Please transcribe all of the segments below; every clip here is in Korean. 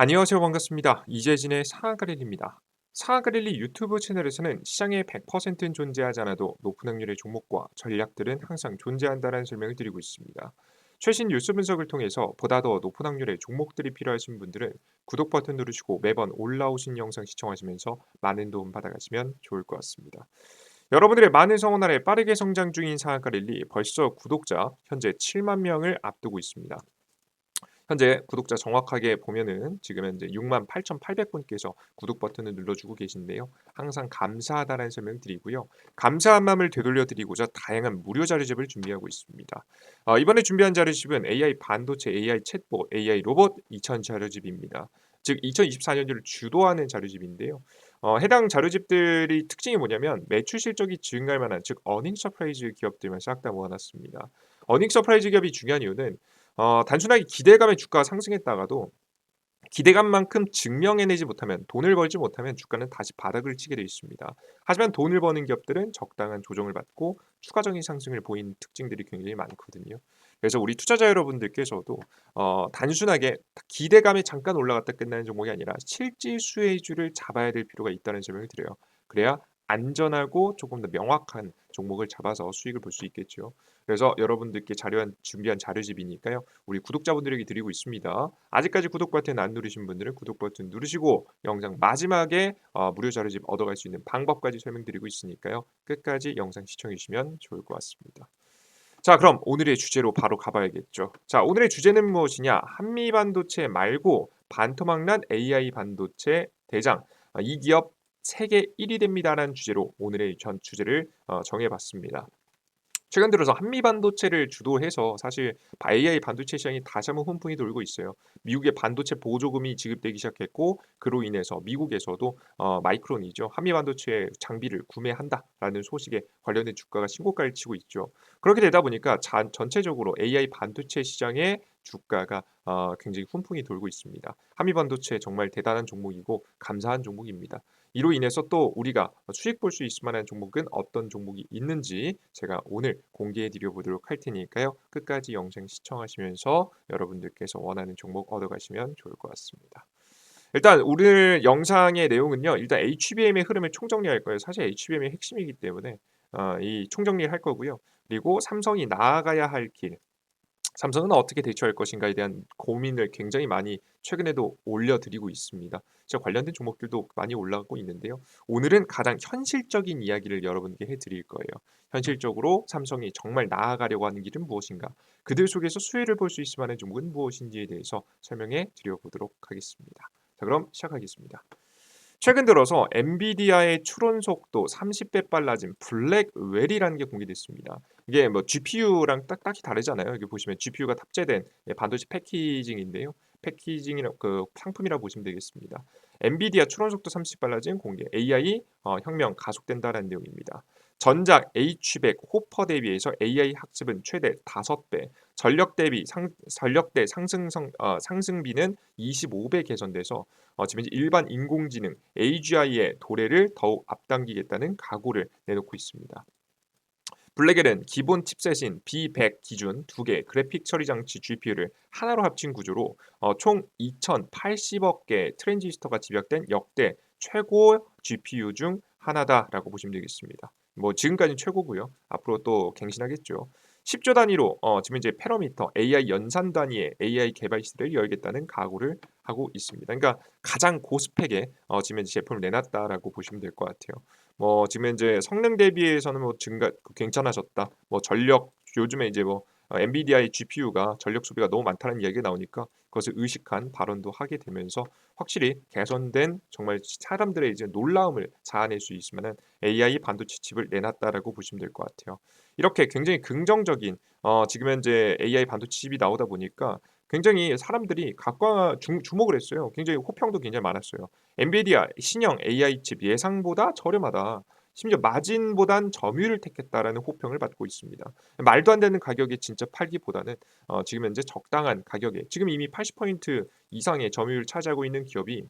안녕하세요. 반갑습니다. 이재진의 상한가릴리입니다. 상한가릴리 유튜브 채널에서는 시장에 100%는 존재하지 않아도 높은 확률의 종목과 전략들은 항상 존재한다는 설명을 드리고 있습니다. 최신 뉴스 분석을 통해서 보다 더 높은 확률의 종목들이 필요하신 분들은 구독 버튼 누르시고 매번 올라오신 영상 시청하시면서 많은 도움 받아가시면 좋을 것 같습니다. 여러분들의 많은 성원 아래 빠르게 성장 중인 상한가릴리 벌써 구독자 현재 7만 명을 앞두고 있습니다. 현재 구독자 정확하게 보면은 지금 현재 68,800분께서 구독 버튼을 눌러주고 계신데요. 항상 감사하다는 설명 드리고요. 감사한 마음을 되돌려 드리고자 다양한 무료 자료집을 준비하고 있습니다. 어, 이번에 준비한 자료집은 AI 반도체, AI 챗봇, AI 로봇 2000 자료집입니다. 즉 2024년도를 주도하는 자료집인데요. 어, 해당 자료집들이 특징이 뭐냐면 매출 실적이 증가할 만한 즉 어닝 서프라이즈 기업들만 싹 다 모아놨습니다. 어닝 서프라이즈 기업이 중요한 이유는 어 단순하게 기대감에 주가가 상승했다가도 기대감만큼 증명해내지 못하면 돈을 벌지 못하면 주가는 다시 바닥을 치게 되어 있습니다. 하지만 돈을 버는 기업들은 적당한 조정을 받고 추가적인 상승을 보이는 특징들이 굉장히 많거든요. 그래서 우리 투자자 여러분들께서도 어 단순하게 기대감에 잠깐 올라갔다 끝나는 종목이 아니라 실질 수혜주를 잡아야 될 필요가 있다는 설명을 드려요. 그래야 안전하고 조금 더 명확한 종목을 잡아서 수익을 볼 수 있겠죠. 그래서 여러분들께 자료한 준비한 자료집이니까요. 우리 구독자분들에게 드리고 있습니다. 아직까지 구독 버튼 안 누르신 분들은 구독 버튼 누르시고 영상 마지막에 어, 무료 자료집 얻어갈 수 있는 방법까지 설명드리고 있으니까요. 끝까지 영상 시청해 주시면 좋을 것 같습니다. 자, 그럼 오늘의 주제로 바로 가봐야겠죠. 자, 오늘의 주제는 무엇이냐? 한미 반도체 말고 반토막난 AI 반도체 대장. 아, 이 기업 세계 1위 됩니다라는 주제로 오늘의 전 주제를 어, 정해봤습니다. 최근 들어서 한미 반도체를 주도해서 사실 AI 반도체 시장이 다시 한번 훈풍이 돌고 있어요. 미국의 반도체 보조금이 지급되기 시작했고 그로 인해서 미국에서도 어, 마이크론이죠. 한미 반도체 장비를 구매한다라는 소식에 관련된 주가가 신고가를 치고 있죠. 그렇게 되다 보니까 자, 전체적으로 AI 반도체 시장의 주가가 어, 굉장히 훈풍이 돌고 있습니다. 한미 반도체 정말 대단한 종목이고 감사한 종목입니다. 이로 인해서 또 우리가 수익 볼 수 있을 만한 종목은 어떤 종목이 있는지 제가 오늘 공개해 드려 보도록 할 테니까요. 끝까지 영상 시청하시면서 여러분들께서 원하는 종목 얻어가시면 좋을 것 같습니다. 일단 오늘 영상의 내용은요. 일단 HBM의 흐름을 총정리할 거예요. 사실 HBM의 핵심이기 때문에 어, 이 총정리를 할 거고요. 그리고 삼성이 나아가야 할 길, 삼성은 어떻게 대처할 것인가에 대한 고민을 굉장히 많이 최근에도 올려드리고 있습니다. 제가 관련된 종목들도 많이 올라가고 있는데요. 오늘은 가장 현실적인 이야기를 여러분께 해드릴 거예요. 현실적으로 삼성이 정말 나아가려고 하는 길은 무엇인가? 그들 속에서 수혜를 볼 수 있을 만한 종목은 무엇인지에 대해서 설명해 드려보도록 하겠습니다. 자, 그럼 시작하겠습니다. 최근 들어서 엔비디아의 추론 속도 30배 빨라진 블랙웰이라는 게 공개됐습니다. 이게 뭐 GPU랑 딱 딱히 다르잖아요. 여기 보시면 GPU가 탑재된 예, 반도체 패키징인데요. 패키징이라 그 상품이라 보시면 되겠습니다. 엔비디아 추론 속도 30 빨라진 공개 AI 어, 혁명 가속된다라는 내용입니다. 전작 H100 호퍼 대비해서 AI 학습은 최대 5배, 전력 대비 상, 전력대 상승성 어, 상승비는 25배 개선돼서 어, 지금 일반 인공지능 AGI의 도래를 더욱 앞당기겠다는 각오를 내놓고 있습니다. 블랙엘은 기본 칩셋인 B100 기준 2개 그래픽 처리 장치 GPU를 하나로 합친 구조로 어, 총 2080억 개 트랜지스터가 집약된 역대 최고 GPU 중 하나다라고 보시면 되겠습니다. 뭐 지금까지 최고고요. 앞으로 또 갱신하겠죠. 10조 단위로 어, 지금 이제 패러미터 AI 연산 단위의 AI 개발 시대를 열겠다는 각오를 하고 있습니다. 그러니까 가장 고스펙의 어, 지금 이제 제품을 내놨다라고 보시면 될 것 같아요. 뭐 지금 이제 성능 대비해서는 뭐 증가 괜찮아졌다. 뭐 전력 요즘에 이제 뭐 어, 엔비디아의 GPU가 전력 소비가 너무 많다는 이야기가 나오니까 그것을 의식한 발언도 하게 되면서 확실히 개선된 정말 사람들의 이제 놀라움을 자아낼 수 만한 AI 반도체 칩을 내놨다라고 보시면 될 것 같아요. 이렇게 굉장히 긍정적인 어, 지금 현재 AI 반도체 칩이 나오다 보니까 굉장히 사람들이 각광 주, 주목을 했어요. 굉장히 호평도 굉장히 많았어요. 엔비디아 신형 AI 칩 예상보다 저렴하다. 심지어 마진보단 점유율을 택했다라는 호평을 받고 있습니다. 말도 안 되는 가격에 진짜 팔기보다는 어, 지금 현재 적당한 가격에 지금 이미 80포인트 이상의 점유율을 차지하고 있는 기업이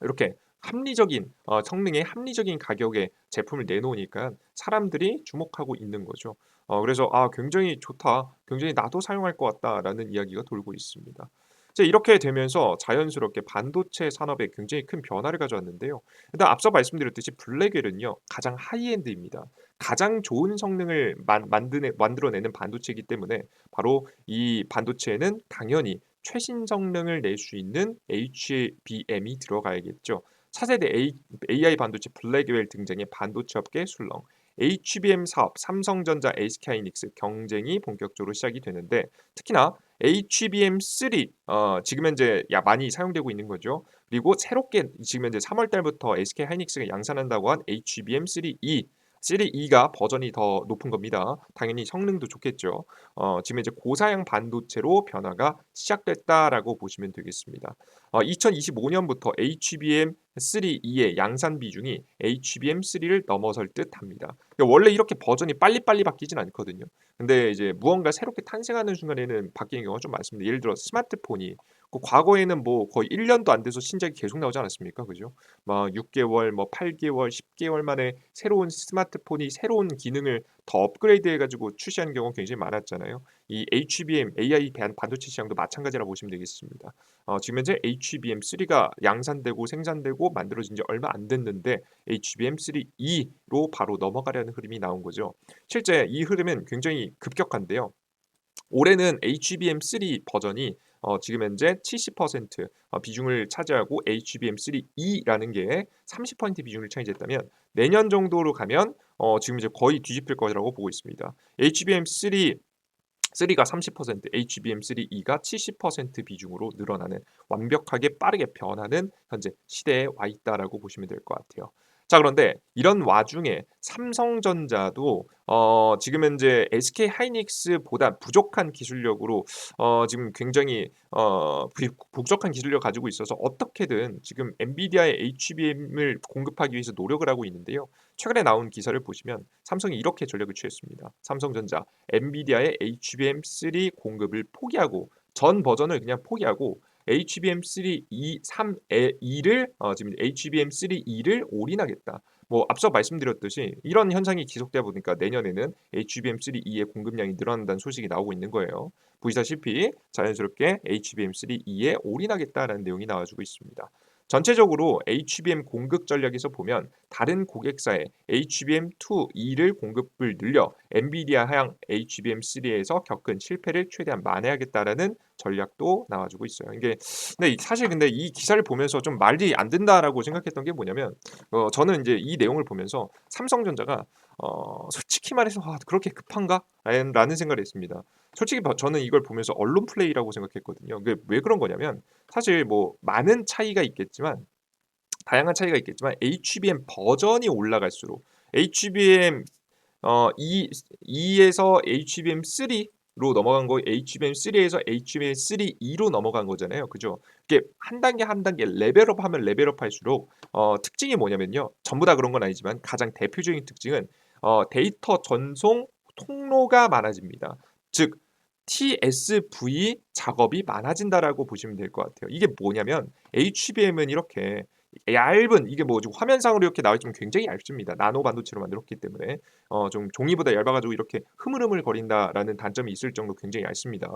이렇게 합리적인 어, 성능의 합리적인 가격에 제품을 내놓으니까 사람들이 주목하고 있는 거죠. 어, 그래서 아 굉장히 좋다, 굉장히 나도 사용할 것 같다라는 이야기가 돌고 있습니다. 이제 이렇게 되면서 자연스럽게 반도체 산업에 굉장히 큰 변화를 가져왔는데요. 일단 앞서 말씀드렸듯이 블랙웰은요 가장 하이엔드입니다. 가장 좋은 성능을 만, 만드네, 만들어내는 반도체이기 때문에 바로 이 반도체에는 당연히 최신 성능을 낼 수 있는 HBM이 들어가야겠죠. 차세대 AI 반도체 블랙웰 등장의 반도체 업계 술렁, HBM 사업, 삼성전자, SK하이닉스 경쟁이 본격적으로 시작이 되는데 특히나 HBM3 어, 지금 현재 야 많이 사용되고 있는 거죠. 그리고 새롭게 지금 현재 3월 달부터 SK하이닉스가 양산한다고 한 HBM3E 시리 2가 버전이 더 높은 겁니다. 당연히 성능도 좋겠죠. 어, 지금 이제 고사양 반도체로 변화가 시작됐다라고 보시면 되겠습니다. 어, 2025년부터 HBM3E의 양산 비중이 HBM3를 넘어설 듯합니다. 그러니까 원래 이렇게 버전이 빨리빨리 바뀌진 않거든요. 근데 이제 무언가 새롭게 탄생하는 순간에는 바뀌는 경우가 좀 많습니다. 예를 들어 스마트폰이 그 과거에는 뭐 거의 1년도 안 돼서 신작이 계속 나오지 않았습니까? 그죠? 막 6개월, 뭐 8개월, 10개월 만에 새로운 스마트폰이 새로운 기능을 더 업그레이드 해 가지고 출시하는 경우가 굉장히 많았잖아요. 이 HBM AI 반도체 시장도 마찬가지라고 보시면 되겠습니다. 어, 지금 현재 HBM3가 양산되고 생산되고 만들어진 지 얼마 안 됐는데 HBM3E로 바로 넘어가려는 흐름이 나온 거죠. 실제 이 흐름은 굉장히 급격한데요. 올해는 HBM3 버전이 어, 지금 현재 70% 어, 비중을 차지하고 HBM3E라는 게 30% 비중을 차지했다면 내년 정도로 가면 어, 지금 이제 거의 뒤집힐 거라고 보고 있습니다. HBM3 3가 30%, HBM3E가 70% 비중으로 늘어나는 완벽하게 빠르게 변하는 현재 시대에 와 있다라고 보시면 될 것 같아요. 자 그런데 이런 와중에 삼성전자도 어 지금 현재 SK 하이닉스보다 부족한 기술력으로 어 지금 굉장히 어 부족한 기술력을 가지고 있어서 어떻게든 지금 엔비디아의 HBM을 공급하기 위해서 노력을 하고 있는데요. 최근에 나온 기사를 보시면 삼성이 이렇게 전략을 취했습니다. 삼성전자 엔비디아의 HBM3 공급을 포기하고 전 버전을 그냥 포기하고 HBM3 2, 3에 2를 어, 지금 HBM3 2를 올인하겠다. 뭐 앞서 말씀드렸듯이 이런 현상이 지속되다 보니까 내년에는 HBM3 2의 공급량이 늘어난다는 소식이 나오고 있는 거예요. 보시다시피 자연스럽게 HBM3 2에 올인하겠다라는 내용이 나와주고 있습니다. 전체적으로 HBM 공급 전략에서 보면 다른 고객사의 HBM2, 2를 공급을 늘려 엔비디아 하향 HBM3에서 겪은 실패를 최대한 만회하겠다라는 전략도 나와주고 있어요. 이게 근데 사실 근데 이 기사를 보면서 좀 말이 안 된다라고 생각했던 게 뭐냐면 어, 저는 이제 이 내용을 보면서 삼성전자가 어, 솔직히 말해서 아, 그렇게 급한가? 라는 생각을 했습니다. 솔직히 저는 이걸 보면서 언론 플레이라고 생각했거든요. 그게 왜 그런 거냐면 사실 뭐 많은 차이가 있겠지만 다양한 차이가 있겠지만 HBM 버전이 올라갈수록 HBM 어, 2, 2에서 HBM3로 넘어간 거 HBM3에서 HBM3E로 넘어간 거잖아요. 그죠? 이게 한 단계 한 단계 레벨업 하면 레벨업 할수록 어, 특징이 뭐냐면요. 전부 다 그런 건 아니지만 가장 대표적인 특징은 어, 데이터 전송 통로가 많아집니다. 즉 TSV 작업이 많아진다라고 보시면 될 것 같아요. 이게 뭐냐면 HBM은 이렇게 얇은 이게 뭐 화면상으로 이렇게 나와 있지만 굉장히 얇습니다. 나노 반도체로 만들었기 때문에 어 좀 종이보다 얇아가지고 이렇게 흐물흐물 거린다라는 단점이 있을 정도 굉장히 얇습니다.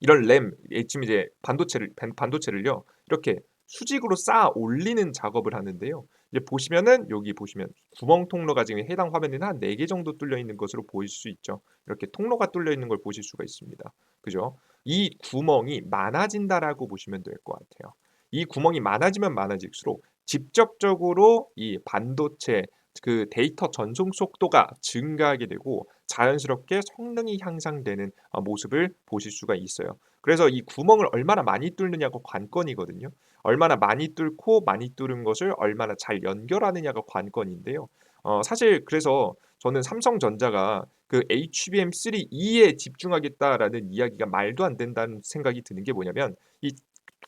이런 램, 지금 이제 반도체를 반도체를요 이렇게 수직으로 쌓아 올리는 작업을 하는데요. 이제 보시면은 여기 보시면 구멍 통로가 지금 해당 화면에는 한 4개 정도 뚫려 있는 것으로 보일 수 있죠. 이렇게 통로가 뚫려 있는 걸 보실 수가 있습니다. 그죠? 이 구멍이 많아진다라고 보시면 될 것 같아요. 이 구멍이 많아지면 많아질수록 직접적으로 이 반도체 그 데이터 전송 속도가 증가하게 되고 자연스럽게 성능이 향상되는 어, 모습을 보실 수가 있어요. 그래서 이 구멍을 얼마나 많이 뚫느냐가 관건이거든요. 얼마나 많이 뚫고 많이 뚫은 것을 얼마나 잘 연결하느냐가 관건인데요. 어, 사실 그래서 저는 삼성전자가 그 HBM3E에 집중하겠다라는 이야기가 말도 안 된다는 생각이 드는 게 뭐냐면 이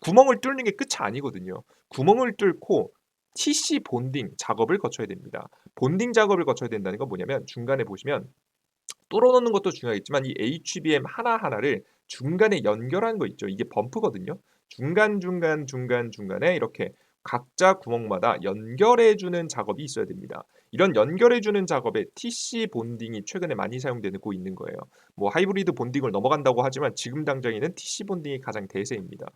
구멍을 뚫는 게 끝이 아니거든요. 구멍을 뚫고 TC 본딩 작업을 거쳐야 됩니다. 본딩 작업을 거쳐야 된다는 건 뭐냐면 중간에 보시면 뚫어놓는 것도 중요하겠지만 이 HBM 하나하나를 중간에 연결하는 거 있죠. 이게 범프거든요. 중간 중간 중간 중간에 이렇게 각자 구멍마다 연결해 주는 작업이 있어야 됩니다. 이런 연결해 주는 작업에 TC 본딩이 최근에 많이 사용되고 있는 거예요. 뭐 하이브리드 본딩을 넘어간다고 하지만 지금 당장에는 TC 본딩이 가장 대세입니다.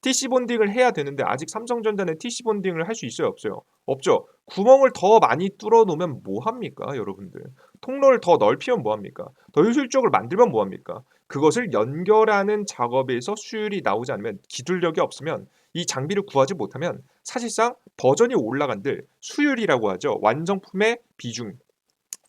TC 본딩을 해야 되는데 아직 삼성전자는 TC 본딩을 할 수 있어요, 없어요? 없죠. 구멍을 더 많이 뚫어 놓으면 뭐 합니까, 여러분들? 통로를 더 넓히면 뭐 합니까? 더 효율적으로 만들면 뭐 합니까? 그것을 연결하는 작업에서 수율이 나오지 않으면 기술력이 없으면 이 장비를 구하지 못하면 사실상 버전이 올라간들 수율이라고 하죠. 완성품의 비중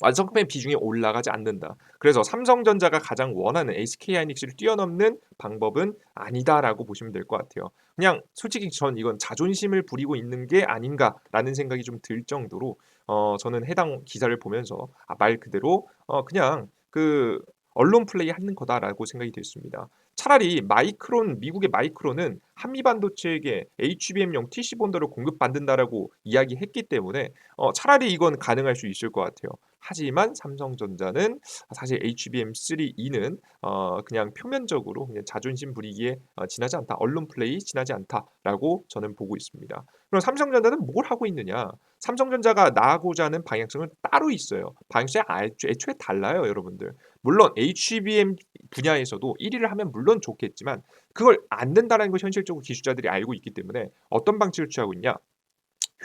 완성품의 비중이 올라가지 않는다. 그래서 삼성전자가 가장 원하는 SK 하이닉스를 뛰어넘는 방법은 아니다라고 보시면 될 것 같아요. 그냥 솔직히 전 이건 자존심을 부리고 있는 게 아닌가라는 생각이 좀 들 정도로 어 저는 해당 기사를 보면서 아, 말 그대로 어 그냥 그 언론 플레이 하는 거다라고 생각이 됐습니다. 차라리 마이크론 미국의 마이크론은 한미 반도체에게 HBM용 TC 본더를 공급받는다라고 이야기했기 때문에 어, 차라리 이건 가능할 수 있을 것 같아요. 하지만 삼성전자는 사실 HBM3E는 어, 그냥 표면적으로 그냥 자존심 부리기에 어, 지나지 않다. 언론 플레이 지나지 않다라고 저는 보고 있습니다. 그럼 삼성전자는 뭘 하고 있느냐? 삼성전자가 나가고자 하는 방향성은 따로 있어요. 방향성이 애초에 달라요, 여러분들. 물론 HBM 분야에서도 1위를 하면 물론 좋겠지만 그걸 안 된다는 걸 현실적으로 기술자들이 알고 있기 때문에 어떤 방식을 취하고 있냐?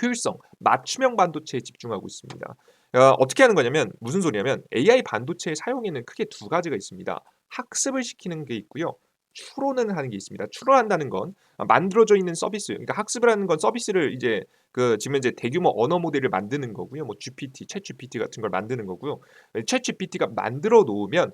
효율성, 맞춤형 반도체에 집중하고 있습니다. 어, 어떻게 하는 거냐면 무슨 소리냐면 AI 반도체의 사용에는 크게 두 가지가 있습니다. 학습을 시키는 게 있고요. 추론을 하는 게 있습니다. 추론한다는 건 만들어져 있는 서비스, 그러니까 학습을 하는 건 서비스를 이제 그 지금 이제 대규모 언어 모델을 만드는 거고요. 뭐 GPT, 챗 GPT 같은 걸 만드는 거고요. 챗 GPT가 만들어 놓으면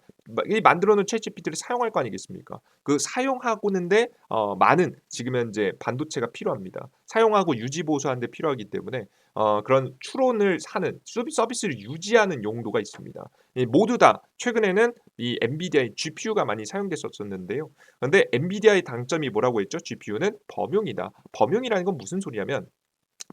이 만들어 놓은 챗 GPT를 사용할 거 아니겠습니까? 그 사용하고는데 어, 많은 지금 현재 반도체가 필요합니다. 사용하고 유지 보수하는 데 필요하기 때문에 어, 그런 추론을 하는 서비스를 유지하는 용도가 있습니다. 모두 다 최근에는 이 엔비디아의 GPU가 많이 사용됐었는데요. 그런데 엔비디아의 단점이 뭐라고 했죠? GPU는 범용이다. 범용이라는 건 무슨 소리냐면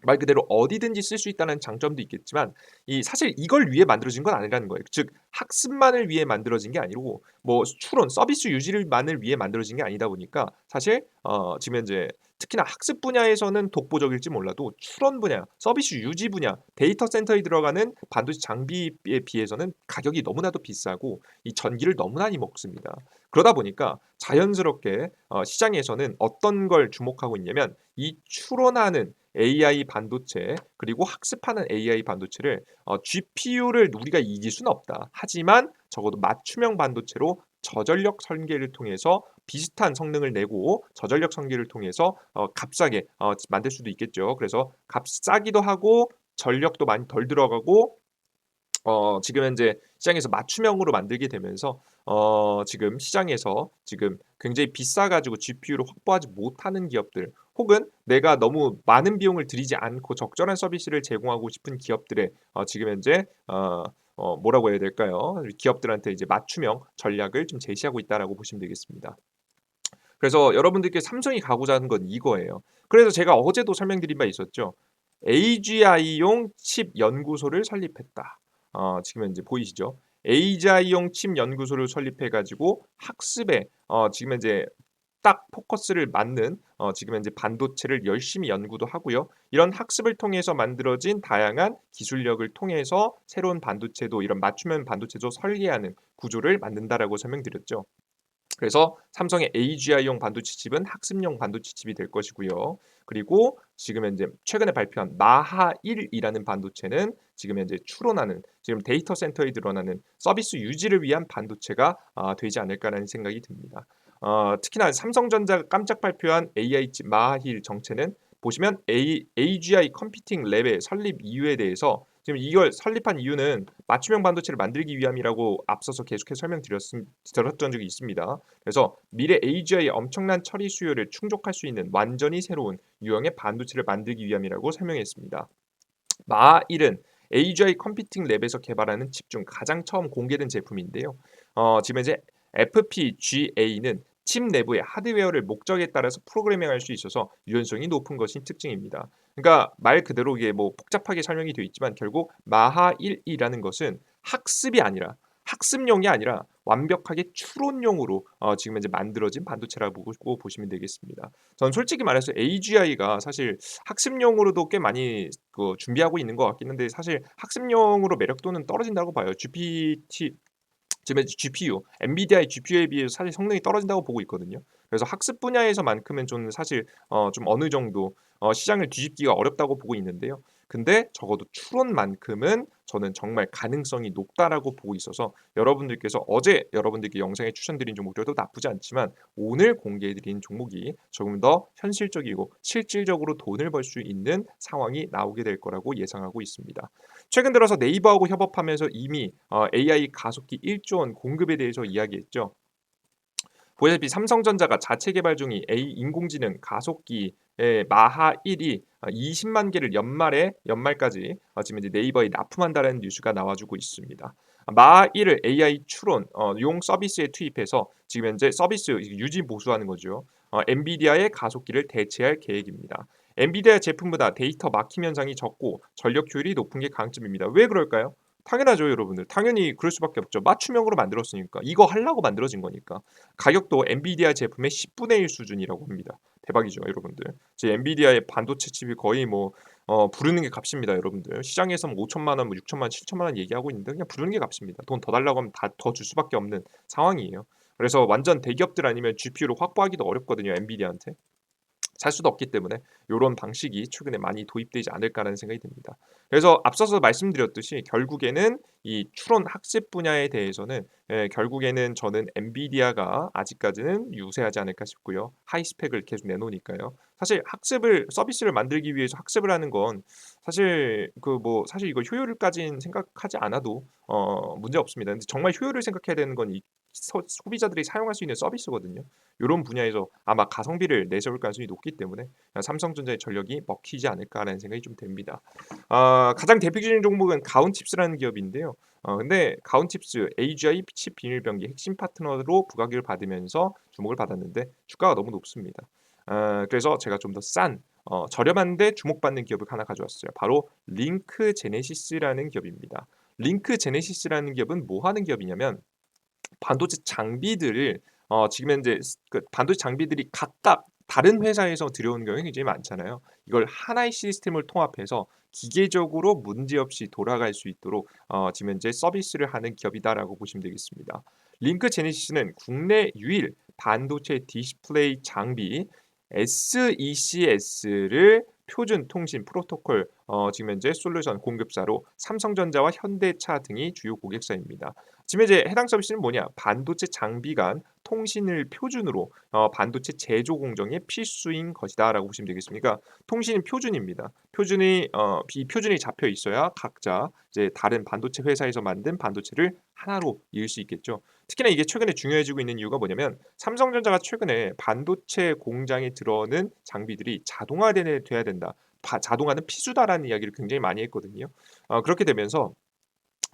말 그대로 어디든지 쓸 수 있다는 장점도 있겠지만 이 사실 이걸 위해 만들어진 건 아니라는 거예요. 즉 학습만을 위해 만들어진 게 아니고 뭐 추론 서비스 유지를만을 위해 만들어진 게 아니다 보니까 사실 어 지금 현재 특히나 학습 분야에서는 독보적일지 몰라도 추론 분야, 서비스 유지 분야, 데이터 센터에 들어가는 반도체 장비에 비해서는 가격이 너무나도 비싸고 이 전기를 너무 많이 먹습니다. 그러다 보니까 자연스럽게 어 시장에서는 어떤 걸 주목하고 있냐면 이 추론하는 AI 반도체 그리고 학습하는 AI 반도체를 어, GPU를 우리가 이길 수는 없다. 하지만 적어도 맞춤형 반도체로 저전력 설계를 통해서 비슷한 성능을 내고 저전력 설계를 통해서 어, 값싸게 어, 만들 수도 있겠죠. 그래서 값싸기도 하고 전력도 많이 덜 들어가고 어, 지금 현재 시장에서 맞춤형으로 만들게 되면서 어, 지금 시장에서 지금 굉장히 비싸 가지고 GPU를 확보하지 못하는 기업들 혹은 내가 너무 많은 비용을 들이지 않고 적절한 서비스를 제공하고 싶은 기업들의 어, 지금 현재 어, 어, 뭐라고 해야 될까요? 기업들한테 이제 맞춤형 전략을 좀 제시하고 있다라고 보시면 되겠습니다. 그래서 여러분들께 삼성이 가고자 하는 건 이거예요. 그래서 제가 어제도 설명드린 바 있었죠. AGI용 칩 연구소를 설립했다. 어, 지금 현재 보이시죠? AGI용 칩 연구소를 설립해 가지고 학습에 어, 지금 현재 딱 포커스를 맞는 어, 지금 현재 반도체를 열심히 연구도 하고요. 이런 학습을 통해서 만들어진 다양한 기술력을 통해서 새로운 반도체도 이런 맞춤형 반도체도 설계하는 구조를 만든다라고 설명드렸죠. 그래서 삼성의 AGI용 반도체 칩은 학습용 반도체 칩이 될 것이고요. 그리고 지금 현재 최근에 발표한 마하 1이라는 반도체는 지금 현재 추론하는 지금 데이터 센터에 드러나는 서비스 유지를 위한 반도체가 아, 되지 않을까라는 생각이 듭니다. 어, 특히나 삼성전자가 깜짝 발표한 AI 칩 마하 1 정체는 보시면 A, AGI 컴퓨팅 랩의 설립 이유에 대해서 지금 이걸 설립한 이유는 맞춤형 반도체를 만들기 위함이라고 앞서서 계속해서 설명드렸던 적이 있습니다. 그래서 미래 AGI의 엄청난 처리 수요를 충족할 수 있는 완전히 새로운 유형의 반도체를 만들기 위함이라고 설명했습니다. 마1은 AGI 컴퓨팅 랩에서 개발하는 칩 중 가장 처음 공개된 제품인데요. 어, 지금 이제 FPGA는 칩 내부의 하드웨어를 목적에 따라서 프로그래밍할 수 있어서 유연성이 높은 것이 특징입니다. 그러니까 말 그대로 이게 뭐 복잡하게 설명이 되어 있지만 결국 마하 1이라는 것은 학습이 아니라 학습용이 아니라 완벽하게 추론용으로 어 지금 현재 만들어진 반도체라고 보고 보시면 되겠습니다. 저는 솔직히 말해서 AGI가 사실 학습용으로도 꽤 많이 그 준비하고 있는 것 같긴 한데 사실 학습용으로 매력도는 떨어진다고 봐요. GPT 지금 GPU, 엔비디아의 GPU에 비해서 사실 성능이 떨어진다고 보고 있거든요. 그래서 학습 분야에서만큼은 좀 사실 어 좀 어느 정도 어 시장을 뒤집기가 어렵다고 보고 있는데요. 근데 적어도 추론만큼은 저는 정말 가능성이 높다라고 보고 있어서 여러분들께서 어제 여러분들께 영상에 추천드린 종목들도 나쁘지 않지만 오늘 공개해 드린 종목이 조금 더 현실적이고 실질적으로 돈을 벌 수 있는 상황이 나오게 될 거라고 예상하고 있습니다. 최근 들어서 네이버하고 협업하면서 이미 어 AI 가속기 1조 원 공급에 대해서 이야기했죠. 보다시피 삼성전자가 자체 개발 중인 AI 인공지능 가속기의 마하 1이 20만 개를 연말에 연말까지 어 지금 이제 네이버에 납품한다는 뉴스가 나와주고 있습니다. 마하 1을 AI 추론 어 용 서비스에 투입해서 지금 현재 서비스 유지 보수하는 거죠. 어 엔비디아의 가속기를 대체할 계획입니다. 엔비디아 제품보다 데이터 막힘 현상이 적고 전력 효율이 높은 게 강점입니다. 왜 그럴까요? 당연하죠, 여러분들. 당연히 그럴 수밖에 없죠. 맞춤형으로 만들었으니까. 이거 하려고 만들어진 거니까. 가격도 엔비디아 제품의 10분의 1 수준이라고 합니다. 대박이죠, 여러분들. 제 엔비디아의 반도체 칩이 거의 뭐 어, 부르는 게 값입니다, 여러분들. 시장에서 뭐 5천만 원, 뭐 6천만 원, 7천만 원 얘기하고 있는데 그냥 부르는 게 값입니다. 돈 더 달라고 하면 다 더 줄 수밖에 없는 상황이에요. 그래서 완전 대기업들 아니면 GPU를 확보하기도 어렵거든요, 엔비디아한테. 살 수도 없기 때문에 요런 방식이 최근에 많이 도입되지 않을까라는 생각이 듭니다. 그래서 앞서서 말씀드렸듯이 결국에는 이 추론 학습 분야에 대해서는 예 결국에는 저는 엔비디아가 아직까지는 유세하지 않을까 싶고요. 하이 스펙을 계속 내놓으니까요. 사실 학습을 서비스를 만들기 위해서 학습을 하는 건 사실 그 뭐 사실 이거 효율까진 생각하지 않아도 어 문제 없습니다. 근데 정말 효율을 생각해야 되는 건 이 소 소비자들이 사용할 수 있는 서비스거든요. 요런 분야에서 아마 가성비를 내세울 가능성이 높기 때문에 삼성전자의 전력이 먹히지 않을까라는 생각이 좀 듭니다. 아 가장 대표적인 종목은 가온칩스라는 기업인데요. 어 근데 가온칩스 AGI 칩 비밀병기 핵심 파트너로 부각을 받으면서 주목을 받았는데 주가가 너무 높습니다. 아 그래서 제가 좀 더싼 어 저렴한데 주목받는 기업을 하나 가져왔어요. 바로 링크 제네시스라는 기업입니다. 링크 제네시스라는 기업은 뭐 하는 기업이냐면 반도체 장비들을 어 지금 현재 그 반도체 장비들이 각각 다른 회사에서 들여오는 경우가 굉장히 많잖아요. 이걸 하나의 시스템을 통합해서 기계적으로 문제없이 돌아갈 수 있도록 어 지금 현재 서비스를 하는 기업이다라고 보시면 되겠습니다. 링크 제네시스는 국내 유일 반도체 디스플레이 장비 SECS를 표준 통신 프로토콜 어 지금 현재 솔루션 공급사로 삼성전자와 현대차 등이 주요 고객사입니다. 지금 이제 해당 서비스는 뭐냐? 반도체 장비 간 통신을 표준으로 어 반도체 제조 공정의 필수인 것이다라고 보시면 되겠습니다. 통신은 표준입니다. 표준이 어 비표준이 잡혀 있어야 각자 이제 다른 반도체 회사에서 만든 반도체를 하나로 이을 수 있겠죠. 특히나 이게 최근에 중요해지고 있는 이유가 뭐냐면 삼성전자가 최근에 반도체 공장에 들어오는 장비들이 자동화돼 돼야 된다. 바, 자동화는 필수다라는 이야기를 굉장히 많이 했거든요. 어, 그렇게 되면서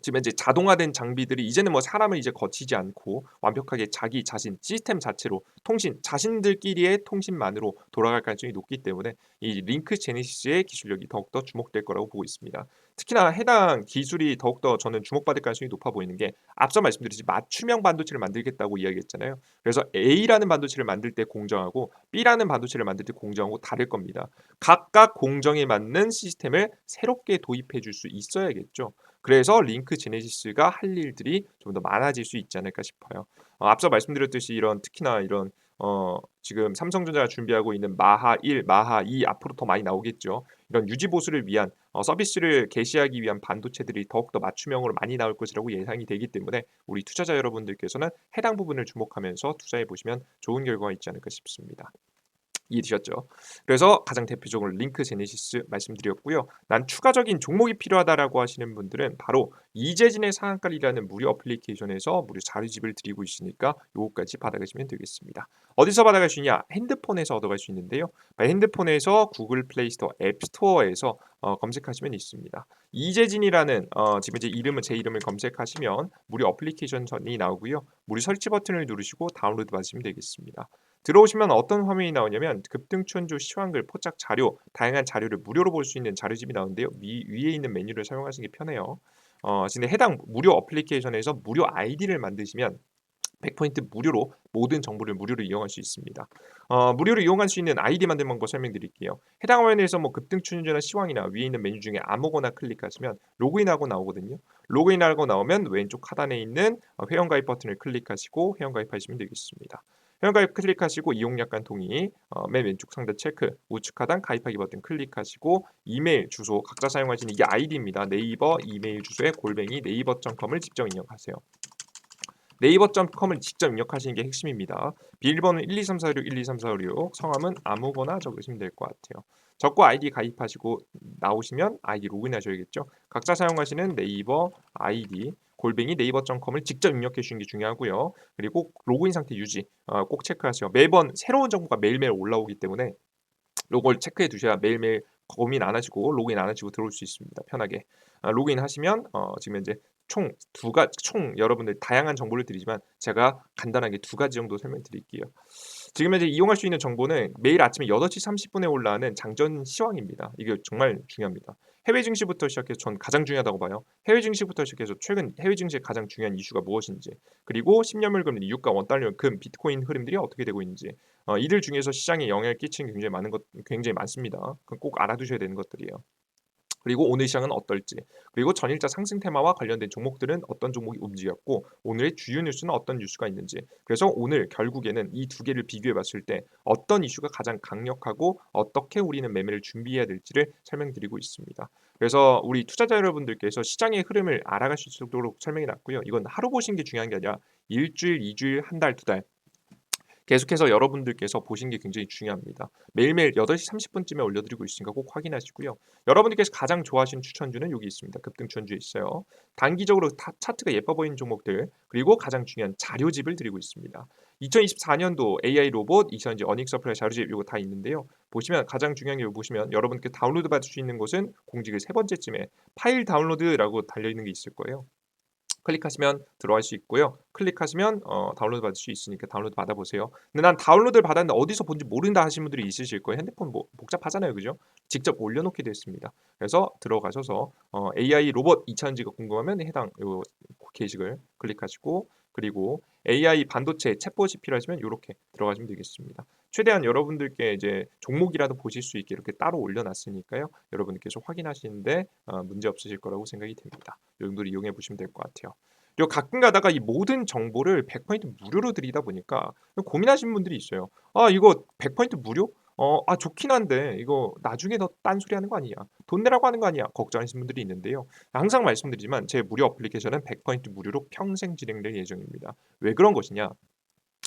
지금 이제 자동화된 장비들이 이제는 뭐 사람을 이제 거치지 않고 완벽하게 자기 자신 시스템 자체로 통신 자신들끼리의 통신만으로 돌아갈 가능성이 높기 때문에 이 링크 제네시스의 기술력이 더욱더 주목될 거라고 보고 있습니다. 특히나 해당 기술이 더욱더 저는 주목받을 가능성이 높아 보이는 게 앞서 말씀드렸듯이 맞춤형 반도체를 만들겠다고 이야기했잖아요. 그래서 A라는 반도체를 만들 때 공정하고 B라는 반도체를 만들 때 공정하고 다를 겁니다. 각각 공정에 맞는 시스템을 새롭게 도입해 줄 수 있어야겠죠. 그래서 링크 제네시스가 할 일들이 좀 더 많아질 수 있지 않을까 싶어요. 어 앞서 말씀드렸듯이 이런 특히나 이런 어 지금 삼성전자가 준비하고 있는 마하 1, 마하 2 앞으로 더 많이 나오겠죠. 이런 유지 보수를 위한 어 서비스를 개시하기 위한 반도체들이 더욱더 맞춤형으로 많이 나올 것이라고 예상이 되기 때문에 우리 투자자 여러분들께서는 해당 부분을 주목하면서 투자해 보시면 좋은 결과가 있지 않을까 싶습니다. 이해되셨죠? 그래서 가장 대표적으로 링크 제네시스 말씀드렸고요. 난 추가적인 종목이 필요하다라고 하시는 분들은 바로 이재진의 상한가리라는 무료 어플리케이션에서 무료 자료집을 드리고 있으니까 요거까지 받아가시면 되겠습니다. 어디서 받아갈 수 있냐? 핸드폰에서 얻어갈 수 있는데요. 핸드폰에서 구글 플레이 스토어, 앱 스토어에서 어, 검색하시면 있습니다. 이재진이라는 어, 지금 이제 이름은 제 이름을 검색하시면 무료 어플리케이션이 나오고요. 무료 설치 버튼을 누르시고 다운로드 받으시면 되겠습니다. 들어오시면 어떤 화면이 나오냐면 급등춘주 시황글 포착 자료 다양한 자료를 무료로 볼 수 있는 자료집이 나오는데요. 위, 위에 있는 메뉴를 사용하시는 게 편해요. 어 근데 해당 무료 어플리케이션에서 무료 아이디를 만드시면 100% 무료로 모든 정보를 무료로 이용할 수 있습니다. 어, 무료로 이용할 수 있는 아이디 만드는 방법 설명드릴게요. 해당 화면에서 뭐 급등 추진주나 시황이나 위에 있는 메뉴 중에 아무거나 클릭하시면 로그인하고 나오거든요. 로그인하고 나오면 왼쪽 하단에 있는 어, 회원가입 버튼을 클릭하시고 회원가입하시면 되겠습니다. 회원가입 클릭하시고 이용 약관 동의 어, 맨 왼쪽 상단 체크 우측 하단 가입하기 버튼 클릭하시고 이메일 주소 각자 사용하시는 이게 아이디입니다. 네이버 이메일 주소에 골뱅이 네이버.com을 직접 입력하세요. 네이버.com을 직접 입력하시는 게 핵심입니다. 비밀번호는 123456 123456 성함은 아무거나 적으시면 될 것 같아요. 적고 아이디 가입하시고 나오시면 아이디 로그인하셔야겠죠. 각자 사용하시는 네이버 아이디 골뱅이 네이버.com을 직접 입력해 주시는 게 중요하고요. 그리고 로그인 상태 유지 어, 꼭 체크하세요. 매번 새로운 정보가 매일매일 올라오기 때문에 로그를 체크해 두셔야 매일매일 고민 안 하시고 로그인 안 하시고 들어올 수 있습니다. 편하게 아, 로그인 하시면 어, 지금 현재 총두 가지 총 여러분들 다양한 정보를 드리지만 제가 간단하게 두 가지 정도 설명드릴게요. 지금 현재 이용할 수 있는 정보는 매일 아침에 8시 30분에 올라오는 장전 시황입니다. 이게 정말 중요합니다. 해외 증시부터 시작해서 전 가장 중요하다고 봐요. 해외 증시부터 시작해서 최근 해외 증시의 가장 중요한 이슈가 무엇인지, 그리고 10년물 금리, 유가, 원달러, 금, 비트코인 흐름들이 어떻게 되고 있는지, 어, 이들 중에서 시장에 영향을 끼치는 굉장히 많은 것, 굉장히 많습니다. 그건 꼭 알아두셔야 되는 것들이에요. 그리고 오늘 시장은 어떨지 그리고 전일자 상승 테마와 관련된 종목들은 어떤 종목이 움직였고 오늘의 주요 뉴스는 어떤 뉴스가 있는지 그래서 오늘 결국에는 이 두 개를 비교해 봤을 때 어떤 이슈가 가장 강력하고 어떻게 우리는 매매를 준비해야 될지를 설명드리고 있습니다. 그래서 우리 투자자 여러분들께서 시장의 흐름을 알아갈 수 있도록 설명해 놨고요. 이건 하루 보신 게 중요한 게 아니라 일주일, 이주일, 한 달, 두 달 계속해서 여러분들께서 보신 게 굉장히 중요합니다. 매일매일 8시 30분쯤에 올려드리고 있으니까 꼭 확인하시고요. 여러분들께서 가장 좋아하시는 추천주는 여기 있습니다. 급등 추천주에 있어요. 단기적으로 타, 차트가 예뻐 보이는 종목들 그리고 가장 중요한 자료집을 드리고 있습니다. 2024년도 AI 로봇, 2020 어닝 서프라이 자료집 이거 다 있는데요. 보시면 가장 중요한 게 보시면 여러분께 다운로드 받을 수 있는 곳은 공직의 세 번째쯤에 파일 다운로드라고 달려 있는 게 있을 거예요. 클릭하시면 들어갈 수 있고요. 클릭하시면 어, 다운로드 받을 수 있으니까 다운로드 받아보세요. 근데 난 다운로드를 받았는데 어디서 본지 모른다 하시는 분들이 있으실 거예요. 핸드폰 뭐 복잡하잖아요. 그죠? 직접 올려놓게 됐습니다. 그래서 들어가셔서 어, AI 로봇 2000지가 궁금하면 해당 요 게시글 클릭하시고 그리고 AI 반도체 챗봇이 필요하시면 이렇게 들어가시면 되겠습니다. 최대한 여러분들께 이제 종목이라도 보실 수 있게 이렇게 따로 올려놨으니까요. 여러분께서 확인하시는데 어, 문제 없으실 거라고 생각이 됩니다. 이 정도로 이용해 보시면 될 것 같아요. 그리고 가끔 가다가 이 모든 정보를 100% 무료로 드리다 보니까 고민하시는 분들이 있어요. 아 이거 100% 무료? 어, 아 좋긴 한데 이거 나중에 더 딴소리 하는 거 아니야? 돈 내라고 하는 거 아니야? 걱정하시는 분들이 있는데요. 항상 말씀드리지만 제 무료 어플리케이션은 100% 무료로 평생 진행될 예정입니다. 왜 그런 것이냐?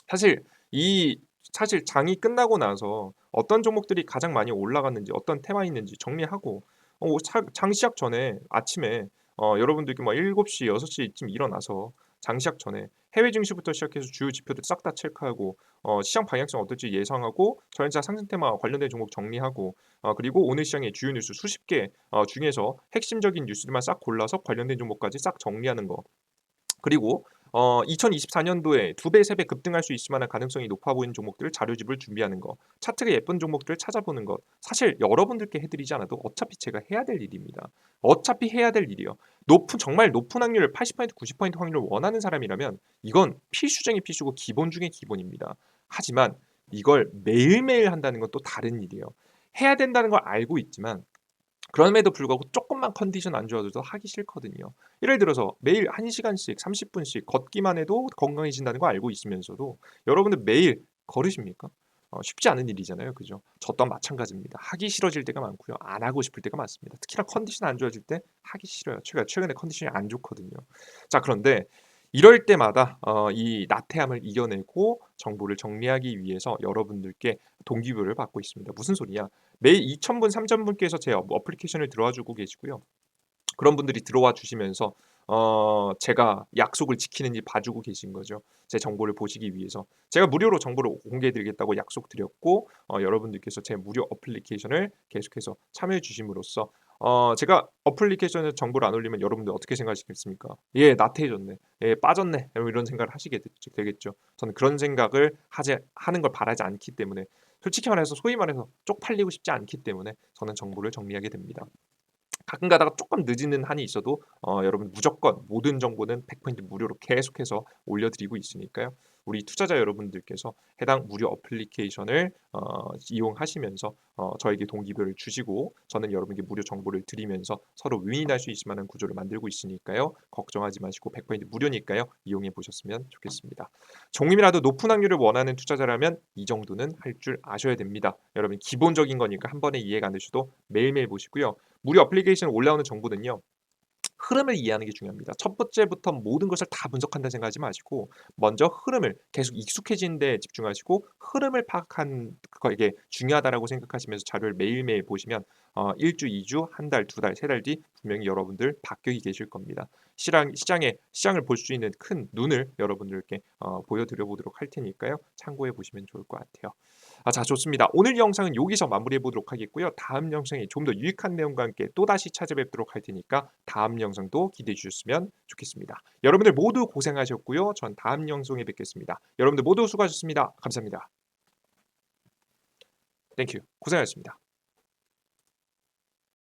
사실 이 사실 장이 끝나고 나서 어떤 종목들이 가장 많이 올라갔는지 어떤 테마 있는지 정리하고 어, 장 시작 전에 아침에 어, 여러분들께 뭐 7시, 6시쯤 일어나서 장 시작 전에 해외 증시부터 시작해서 주요 지표들 싹 다 체크하고 어, 시장 방향성 어떨지 예상하고 전자 상승 테마 관련된 종목 정리하고 어, 그리고 오늘 시장의 주요 뉴스 수십 개 어, 중에서 핵심적인 뉴스들만 싹 골라서 관련된 종목까지 싹 정리하는 거. 그리고 어 2024년도에 두 배, 세 배 급등할 수 있을 만한 가능성이 높아 보이는 종목들 자료집을 준비하는 거, 차트가 예쁜 종목들을 찾아보는 것. 사실 여러분들께 해드리지 않아도 어차피 제가 해야 될 일입니다. 어차피 해야 될 일이요. 높은 정말 높은 확률 80% 90% 확률을 원하는 사람이라면 이건 필수 중의 필수고 기본 중의 기본입니다. 하지만 이걸 매일매일 한다는 건 또 다른 일이에요. 해야 된다는 걸 알고 있지만 그럼에도 불구하고 조금만 컨디션 안 좋아져도 하기 싫거든요. 예를 들어서 매일 1시간씩 30분씩 걷기만 해도 건강해진다는 거 알고 있으면서도 여러분들 매일 걸으십니까? 어, 쉽지 않은 일이잖아요. 그죠? 저 또한 마찬가지입니다. 하기 싫어질 때가 많고요. 안 하고 싶을 때가 많습니다. 특히나 컨디션 안 좋아질 때 하기 싫어요. 최근 최근에 컨디션이 안 좋거든요. 자, 그런데 이럴 때마다 어, 이 나태함을 이겨내고 정보를 정리하기 위해서 여러분들께 동기부여를 받고 있습니다. 무슨 소리냐? 매일 2,000분, 3,000분께서 제 어플리케이션을 들어와 주고 계시고요. 그런 분들이 들어와 주시면서 어, 제가 약속을 지키는지 봐주고 계신 거죠. 제 정보를 보시기 위해서. 제가 무료로 정보를 공개해 드리겠다고 약속드렸고 어, 여러분들께서 제 무료 어플리케이션을 계속해서 참여해 주심으로써 어, 제가 어플리케이션에 정보를 안 올리면 여러분들 어떻게 생각하시겠습니까? 예, 나태해졌네. 예, 빠졌네. 이런 생각을 하시게 되 겠죠. 저는 그런 생각을 하지 하는 걸 바라지 않기 때문에 솔직히 말해서 소위 말해서 쪽팔리고 싶지 않기 때문에 저는 정보를 정리하게 됩니다. 가끔 가다가 조금 늦는 한이 있어도 어 여러분 무조건 모든 정보는 100% 무료로 계속해서 올려드리고 있으니까요. 우리 투자자 여러분들께서 해당 무료 어플리케이션을 어 이용하시면서 어 저에게 동기부여를 주시고 저는 여러분께 무료 정보를 드리면서 서로 윈윈할 수 있을 만한 구조를 만들고 있으니까요. 걱정하지 마시고 100% 무료니까요. 이용해 보셨으면 좋겠습니다. 조금이라도 높은 확률을 원하는 투자자라면 이 정도는 할 줄 아셔야 됩니다. 여러분 기본적인 거니까 한 번에 이해가 안 되셔도 매일매일 보시고요. 무료 어플리케이션 올라오는 정보는요. 흐름을 이해하는 게 중요합니다. 첫 번째부터 모든 것을 다 분석한다 생각하지 마시고 먼저 흐름을 계속 익숙해지는 데 집중하시고 흐름을 파악한 거 이게 중요하다라고 생각하시면서 자료를 매일매일 보시면 어 1 주, 2 주, 1 달, 2 달, 3달뒤 분명히 여러분들 바뀌어 계실 겁니다. 시랑 시장에 시장을 볼 수 있는 큰 눈을 여러분들께 어 보여드려 보도록 할 테니까요. 참고해 보시면 좋을 것 같아요. 아 자 좋습니다. 오늘 영상은 여기서 마무리해 보도록 하겠고요. 다음 영상에 좀 더 유익한 내용과 함께 또다시 찾아뵙도록 할 테니까 다음 영상도 기대해 주셨으면 좋겠습니다. 여러분들 모두 고생하셨고요. 전 다음 영상에 뵙겠습니다. 여러분들 모두 수고하셨습니다. 감사합니다. 땡큐. 고생하셨습니다.